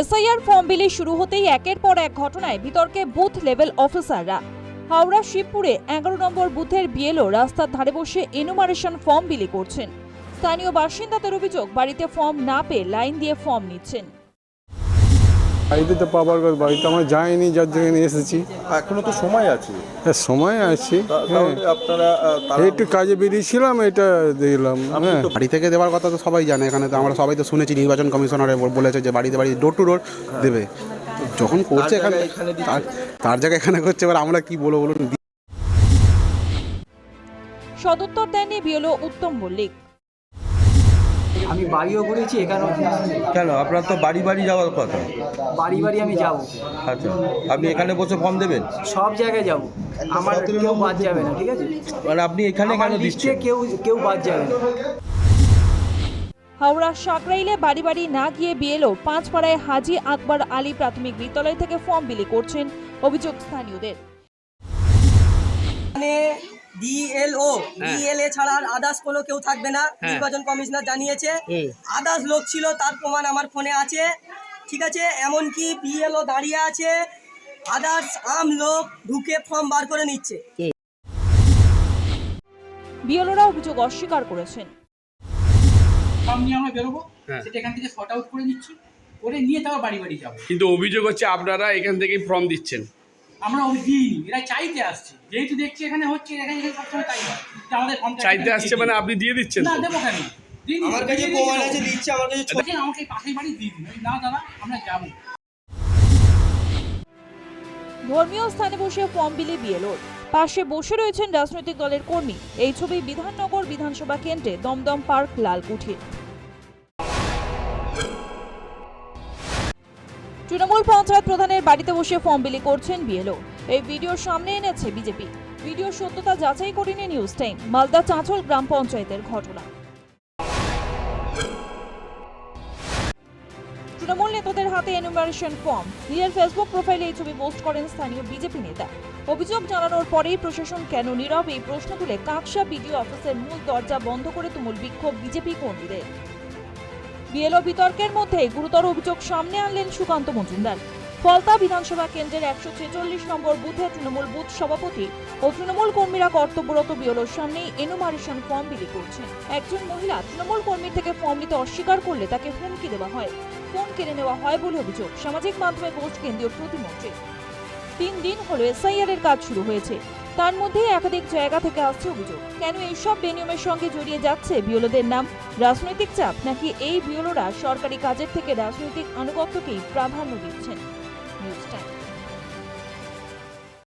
SIR form বিলি শুরু হতেই একের পর এক ঘটনায় বিতর্কে বুথ লেভেল অফিসাররা। হাওড়া, শিবপুরে এগারো নম্বর বুথের বিএলও রাস্তার ধারে বসে এনুমারেশন ফর্ম বিলি করছেন। স্থানীয় বাসিন্দাদের অভিযোগ, বাড়িতে ফর্ম না পেয়ে লাইন দিয়ে ফর্ম নিচ্ছেন। বাড়িতে তো পাবার কথা বাড়িতে আমার যায়নি যার জন্য এসেছি। এখনও তো সময় আছে। হ্যাঁ, সময় আছে। হ্যাঁ। আপনারা একটু কাজে বেরিয়েছিলাম এটা দেখলাম। হ্যাঁ। বাড়ি থেকে দেওয়ার কথা তো সবাই জানে এখানে তো আমরা সবাই তো শুনেছি নির্বাচন কমিশনারে বলেছে যে বাড়িতে বাড়ি ডোর টু ডোর দেবে। যখন করছে এখানে তার জায়গায় এখানে করছে এবার আমরা কি বলব বলুন? সদুত্তর দেননি বিএলও উত্তম মল্লিক। আমি বাড়িও ঘুরেছি এখানেও। কেন? আপনার তো বাড়ি বাড়ি যাওয়ার কথা। বাড়ি বাড়ি আমি যাব। আচ্ছা। আপনি এখানে বসে ফর্ম দেবেন? সব জায়গায় যাব। আমার কেউ বাদ যাবে না ঠিক আছে? মানে আপনি এখানে আমার কেন লিস্টে দিচ্ছেন? কেউ কেউ বাদ যাবে না। হাওড়া সাকরাইলে বাড়ি বাড়ি না গিয়ে বিএলও পাঁচপাড়ায় হাজি আকবর আলী প্রাথমিক বিদ্যালয় থেকে ফর্ম বিলি করছেন অভিযোগ স্থানীয়দের। এখানে ডিএলও ডিএলএ ছাড়া আর আদার্স কোনো কেউ থাকবে না নির্বাচন কমিশনার জানিয়েছে। আদার্স লোক ছিল তার প্রমাণ আমার ফোনে আছে। ঠিক আছে? এমনকি বিএলও দাঁড়িয়ে আছে। আদার্স আম লোক ঢুকে ফর্ম বার করে নিচ্ছে। বিএলওরা অভিযোগ অস্বীকার করেছেন। ফর্ম নিয়ে আমরা বেরোবো। সেটা এখান থেকে শর্ট আউট করে নিচ্ছি। করে নিয়ে তারপর বাড়ি বাড়ি যাব। কিন্তু অভিযোগ হচ্ছে আপনারা এখান থেকেই ফর্ম দিচ্ছেন। আমরা ওই দিইনি এরা চাইতে আসছে। যেহেতু দেখছি এখানে হচ্ছে এখানে এখানে সবসময় তাই হয়। যে আমাদের ফর্ম চাইতে আসছে মানে আপনি দিয়ে দিচ্ছেন না দেবো কেন? আমার কাছে প্রমাণ আছে দিচ্ছে আমার কাছে ছবি- আমাকে পাশের বাড়ি দিয়ে দিন। না দাদা আমরা যাব। ধর্মীয় স্থানে বসে ফর্ম বিলি বিএলওর পাশে বসে রয়েছেন রাজনৈতিক দলের কর্মী। এই ছবি বিধাননগর বিধানসভা কেন্দ্রে দমদম পার্ক লালকুঠির তৃণমূল পঞ্চায়েত প্রধানের বাড়িতে বসে ফর্ম বিলি করছেন বিএলও। এই ভিডিও সামনে এনেছে বিজেপি। ভিডিও সত্যতা যাচাই করেনি নিউজ টাইম মালদা চাঁচল গ্রাম পঞ্চায়েতের ঘটনা। তৃণমূল নেতাদের হাতে এনুমারেশন ফর্ম নিজের ফেসবুক প্রোফাইলে এই ছবি পোস্ট করেন স্থানীয় বিজেপি নেতা। অভিযোগ জানানোর পরেই প্রশাসন কেন নীরব? এই প্রশ্ন তুলে কাকসা বিডিও অফিসের মূল দরজা বন্ধ করে তুমুল বিক্ষোভ বিজেপি কর্মীদের। বিএলও বিতর্কের মধ্যে গুরুতর অভিযোগ সামনে আনলেন সুকান্ত মজুমদার। ফলতা বিধানসভা কেন্দ্রের একশো ছেচল্লিশ নম্বর বুথে তৃণমূল বুথ সভাপতি ও তৃণমূল কর্মীরা কর্তব্যরত বিএলওর সামনেই এনুমারেশন ফর্ম বিলি করছেন। একজন মহিলা তৃণমূল কর্মীর থেকে ফর্ম নিতে অস্বীকার করলে তাকে হুমকি দেওয়া হয়। ফোন কেড়ে নেওয়া হয় বলে অভিযোগ সামাজিক মাধ্যমে পোস্ট কেন্দ্রীয় প্রতিমন্ত্রী তিন দিন হলো এসআইআর এর কাজ শুরু হয়েছে। তার মধ্যে একাধিক জায়গা থেকে আসছে অভিযোগ। কেন এইসব বেনিয়মের সঙ্গে জড়িয়ে যাচ্ছে বিওলোদের নাম? রাজনৈতিক চাপ নাকি এই বিওলোরা সরকারি কাজের থেকে রাজনৈতিক আনুগত্যকেই প্রাধান্য দিচ্ছেন? News time